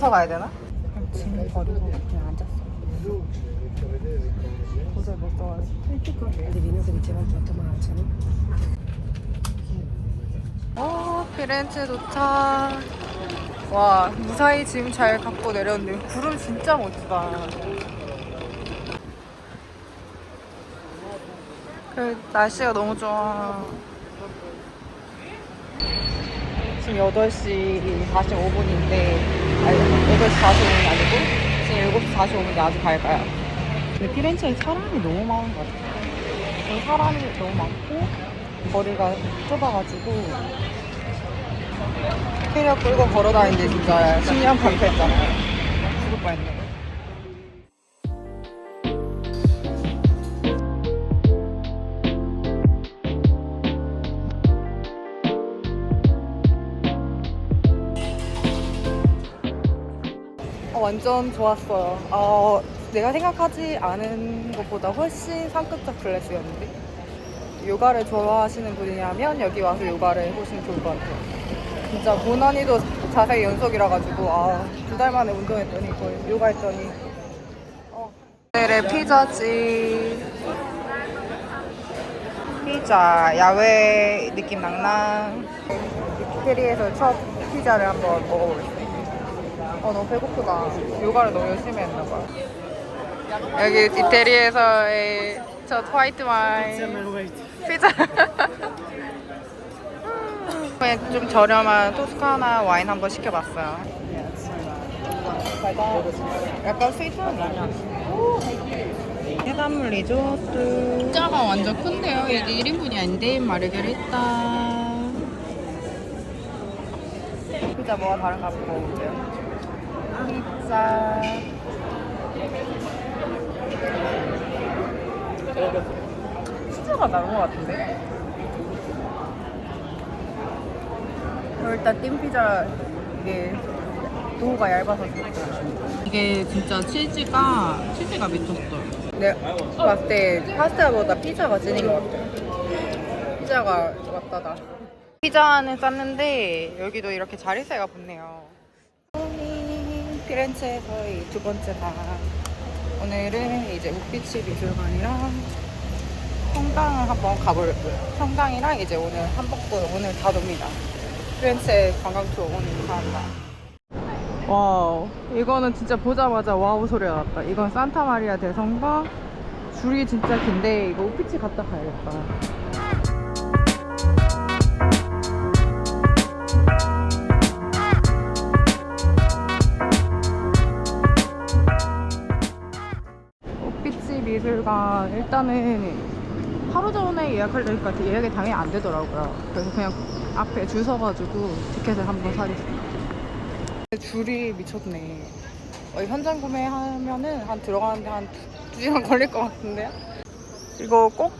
걸어서 가야 되나? 짐 버리고 그냥 앉았어. 도저히 못 써가지고. 어, 피렌체 도착. 와, 무사히 짐 잘 갖고 내렸는데 구름 진짜 멋지다. 그 날씨가 너무 좋아. 지금 8시 45분인데, 아니, 8시 45분이 아니고, 지금 7시 45분인데 아주 밝아요. 근데 피렌체에 사람이 너무 많은 것 같아요. 여기 사람이 너무 많고, 거리가 좁아가지고, 캐리어 끌고 걸어 다니는데 진짜 10년 방패 했잖아요. 죽을 뻔했네. 완전 좋았어요. 어, 내가 생각하지 않은 것보다 훨씬 상급적 클래스였는데 요가를 좋아하시는 분이라면 여기 와서 요가를 해보시면 좋을 것 같아요. 진짜 고난이도 자세히 연속이라 가지고 아, 두 달 만에 운동했더니 거의 요가 했더니 어. 오늘의 피자집 피자 야외 느낌 낭낭 이태리에서 첫 피자를 한번 먹어보겠습니다. 어 너무 배고프다. 요가를 너무 열심히 했나 봐. 여기 이태리에서의 첫 화이트 와인 피자. 그냥 좀 저렴한 토스카나 와인 한번 시켜봤어요. 약간 스위트하네. 해산물 리조트. 피자가 완전 큰데요. 이게 1인분이 아닌데 마르게리따. 피자 뭐가 다른가 한번 먹어볼게요. 피자. 치즈가 다른 것 같은데? 어, 일단 띵 피자 이게 도우가 얇아서 좋고 이게 진짜 치즈가 치즈가 미쳤어요. 내가 봤을 때 파스타보다 피자가 찐인 것 같아. 피자가 왔다다. 피자는 쌌는데 여기도 이렇게 자리세가 붙네요. 피렌체에서의 두 번째 날. 오늘은 이제 옥비치 미술관이랑 성당을 한번 가보려고요. 성당이랑 이제 오늘 한복도 오늘 다 돕니다. 피렌체 관광 투어 오늘 다 한다. 와우 이거는 진짜 보자마자 와우 소리가 났다 이건 산타 마리아 대성과 줄이 진짜 긴데 이거 우피치 갔다 가야겠다 미술관 일단은 하루 전에 예약할 때니까 예약이 당연히 안 되더라고요 그래서 그냥 앞에 줄 서가지고 티켓을 한번 사겠습니다 줄이 미쳤네. 어, 현장 구매하면은 한 들어가는데 한두 시간 걸릴 것 같은데요? 이거 꼭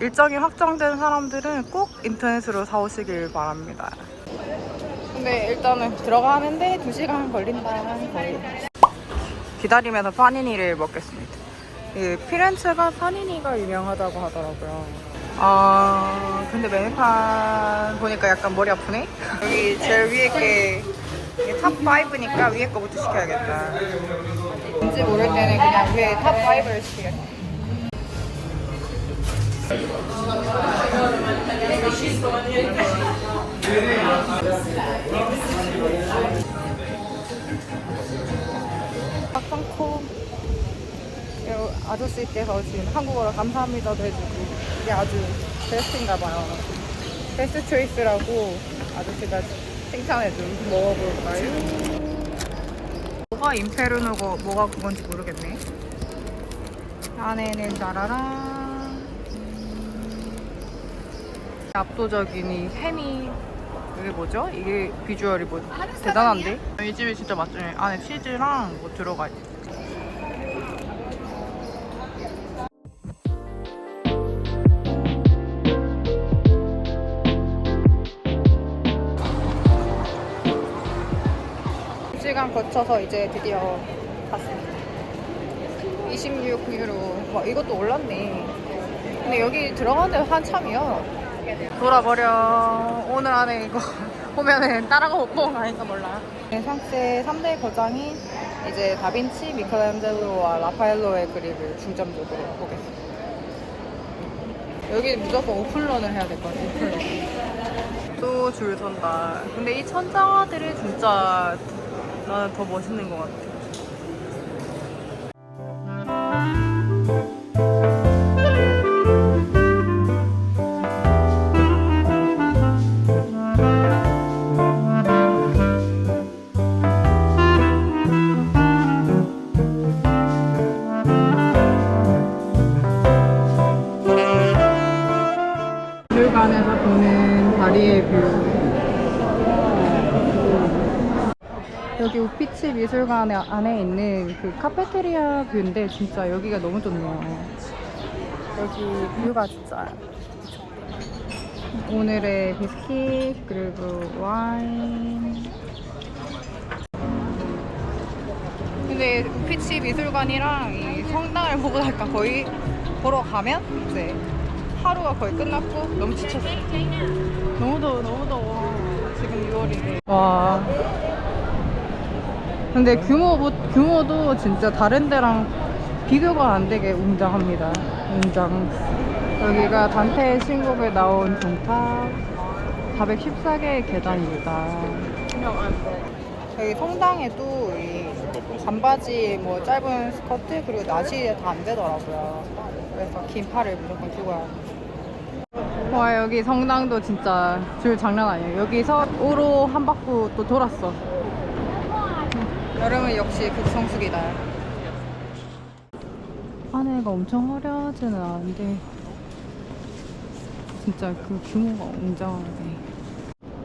일정이 확정된 사람들은 꼭 인터넷으로 사오시길 바랍니다. 근데 일단은 들어가는데 두 시간 걸린다. 거의. 기다리면서 파니니를 먹겠습니다. 이 피렌체가 파니니가 유명하다고 하더라고요. 아 근데 메뉴판 보니까 약간 머리 아프네. 여기 제일 위에 게 이게 탑 5니까 위에 거부터 시켜야겠다. 뭔지 모를 때는 그냥 위에 탑 5를 시키겠다. 아저씨께서 지금 한국어로 감사합니다도 해주고 이게 아주 베스트인가 봐요. 베스트 초이스라고 아저씨가 칭찬해준 먹어볼까요? 뭐가 임페르노고 뭐가 그건지 모르겠네. 안에는 짜라란 압도적인 이 햄이 이게 뭐죠? 이게 비주얼이 뭐 대단한데? 이 집이 진짜 맛집이에요. 안에 치즈랑 뭐 들어가 있어. 거쳐서 이제 드디어 갔습니다. 26 유로. 와, 이것도 올랐네. 근데 여기 들어가는데 한참이요. 돌아버려. 오늘 안에 이거 보면은 따라가 못 보는 거 아닌가 몰라. 르네상스의 3대 거장인 이제 다빈치, 미켈란젤로와 라파엘로의 그림을 중점적으로 보겠습니다. 여기 무조건 오픈런을 해야 될 것 같아요. 오픈런. 또 줄 선다. 근데 이 천장화들이 진짜 나는 더 멋있는 것 같아. 보는 다리의 뷰. 여기 우피치 미술관 안에 있는 그 카페테리아 뷰인데 진짜 여기가 너무 좋네요. 여기 뷰가 진짜 오늘의 비스킷 그리고 와인. 근데 우피치 미술관이랑 이 성당을 보고 나니까 거의 보러 가면 이제 하루가 거의 끝났고 너무 지쳤어. 너무 더워, 너무 더워. 지금 6월인데. 와. 근데 규모, 규모도 진짜 다른 데랑 비교가 안 되게 웅장합니다. 웅장. 여기가 단테의 신곡에 나온 종탑 414개의 계단입니다. 여기 성당에도 이 반바지, 뭐 짧은 스커트 그리고 나시 다안 되더라고요. 그래서 긴 팔을 무조건 두고 와요. 와 여기 성당도 진짜 줄 장난 아니에요. 여기서 오로 한 바퀴 또 돌았어. 여름은 역시 북성수기다. 안에가 엄청 화려하지는 않은데 진짜 그 규모가 웅장하네.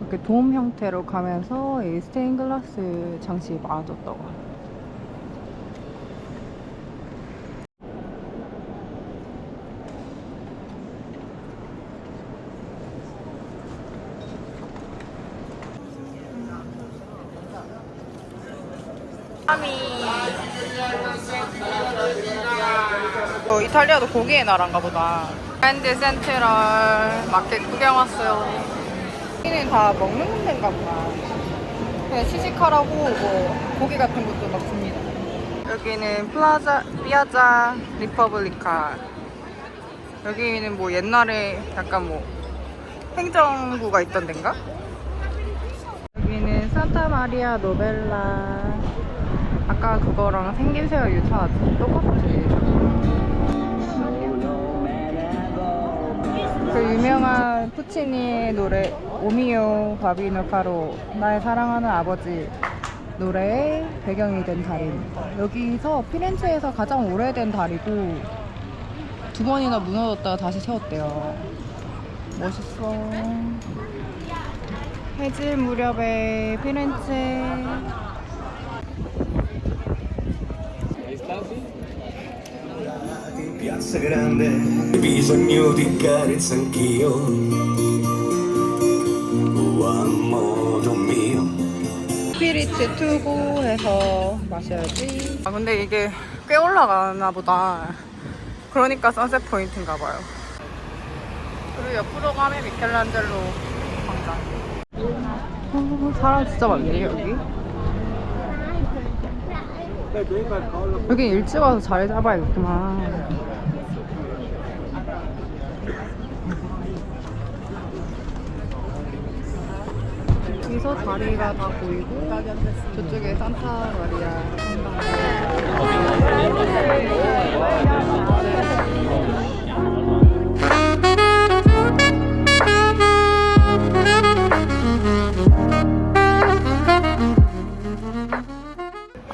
이렇게 돔 형태로 가면서 이 스테인글라스 장식이 많아졌다고 해요. 어, 이탈리아도 고기의 나라인가 보다. 그랜드 센트럴 마켓 구경 왔어요. 여기는 다 먹는 데인가 보다. 그냥 시식하라고 뭐 고기 같은 것도 막 줍니다. 여기는 플라자, 피아자 리퍼블리카. 여기는 뭐 옛날에 약간 뭐 행정부가 있던 데인가? 여기는 산타 마리아 노벨라. 아까 그거랑 생김새가 유사하지? 똑같지? 그 유명한 푸치니의 노래 오미오 바비노 카로 나의 사랑하는 아버지 노래의 배경이 된 다리입니다. 여기서 피렌체에서 가장 오래된 다리고 두 번이나 무너졌다가 다시 세웠대요. 멋있어. 해질 무렵의 피렌체 Piazza grande, bisogno di carezza anch'io. A modo mio. 스피리트 투고 해서 마셔야지. 아 근데 이게 꽤 올라가나 보다. 그러니까 선셋 포인트인가 봐요. 그리고 옆으로 가면 미켈란젤로 광장. 어, 사람 진짜 많네 여기. 여기 일찍 와서 자리 잡아야겠구만. 여기서 다리가 다 보이고 저쪽에 산타 마리아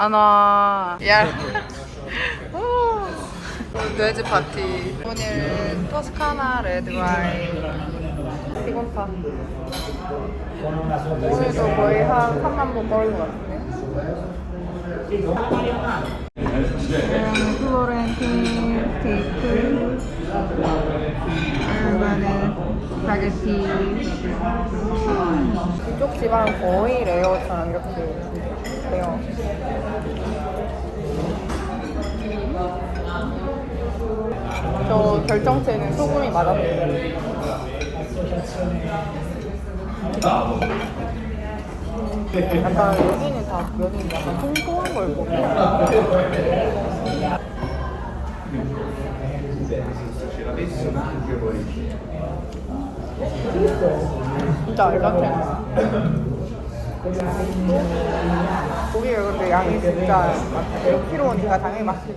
안 와. 야. 오. 돼지 파티. 오늘 토스카나 레드 와인. 피곤파. 오늘도 거의 한 3만 번 걸은 것 같은데. 음, 플로렌틴 스테이크. 얼마는 스파게티. 이쪽 집안 거의 레어처럼 이렇게 레어. 저 결정체는 소금이 맞았어요. 약간 여기는 다 면이 약간 통통한 걸 먹어. 진짜 알같아. 고기가 근데 양이 진짜 1kg니까 당연히 맛있,